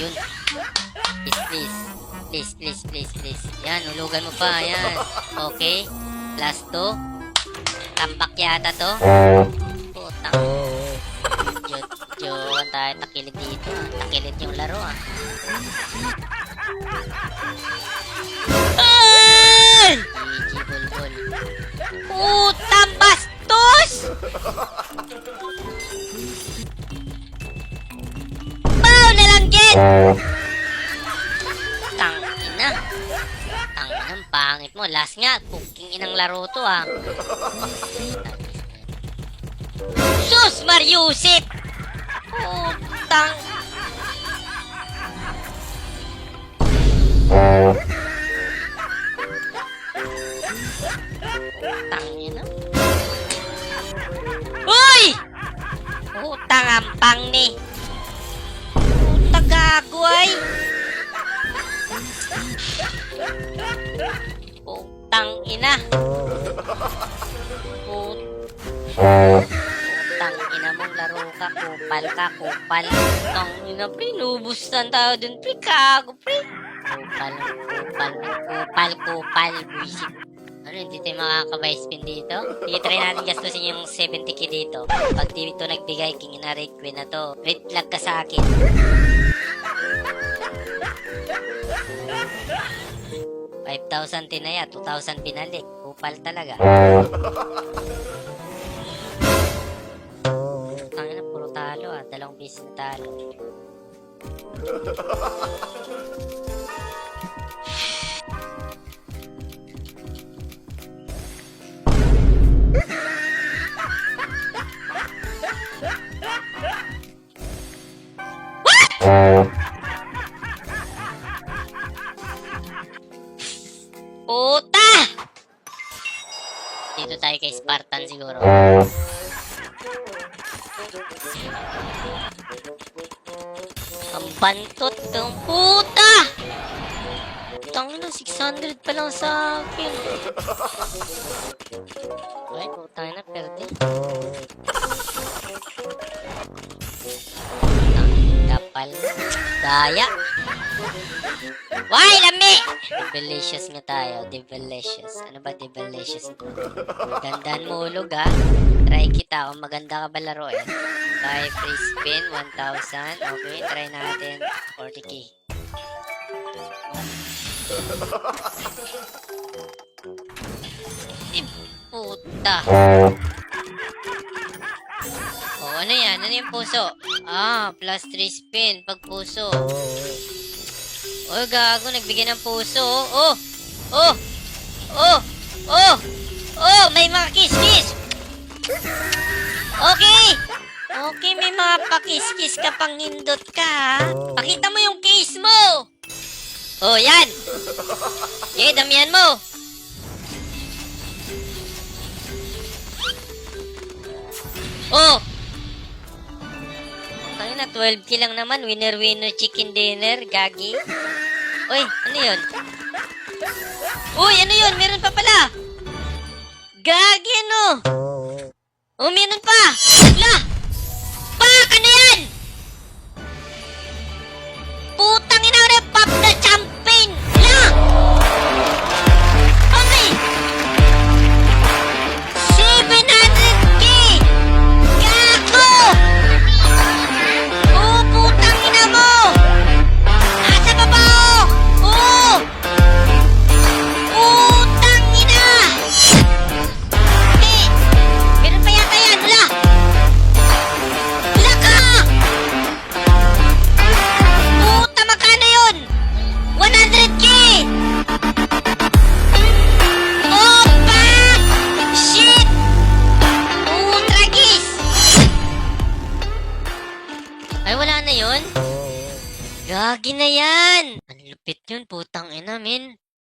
yun. Please, please. Please, please, please, please. Yan, hulugan mo pa. Yan. Okay. Last two. Tambak yata to. Putang. Jod, jokan tayo. Takilid dito. ah. Takilid yung laro ah. Ay! Na lang, Jen! Tang ina. Tang inang pangit mo. Last nga, puking inang laro to ah. Sus Mariusip! Putang... Putang ina. Uy! Putang ampang ni. Gago ay. Putang ina. Put... Putang ina mong laro ka, kupal ka, kupal. Putang ina, pinubusan tayo dun, pre, kago, pre. Kupal, kupal, kupal, kupal, buisit. Ano, hindi tayo makakabay spin dito? Sige, try natin gastusin yung 70k dito. Pag di ito nagbigay, king na red queen na to. Red flag ka sa akin. Five thousand tinaya, 2,000 binalik. Kupal talaga. Tangin na, puro talo ah. Dalawang na talo. Dito tayo kay Spartan siguro. Ang bantot ng puta! Tangin na, 600 pa lang sa akin. Ay, putang na, perde. Kapal. Daya. Why, lami! Delicious nga tayo, delicious. Ano ba delicious? Gandaan mo ulog ha. Try kita kung maganda ka ba laro eh. Buy free spin, 1,000. Okay, try natin. 40k. Eh, puta. Oh, ano yan? Ano yung puso? Ah, plus 3 spin pag puso. Oh, gago, nagbigay ng puso. Oh! Oh! Oh! Oh! Oh! May mga kiss-kiss! Okay! Okay, may mga pakis-kiss ka pang hindot ka, ha? Pakita mo yung case mo! Oh, yan! Okay, damihan mo! Oh! Tayo na, 12k lang naman. Winner-winner chicken dinner. Gagi. Uy, ano yun? Uy, ano yun? Meron pa pala. Gagi, ano? Oh, meron pa. Yun? Gagi na yan! Ang lupit yun, putang ina, min.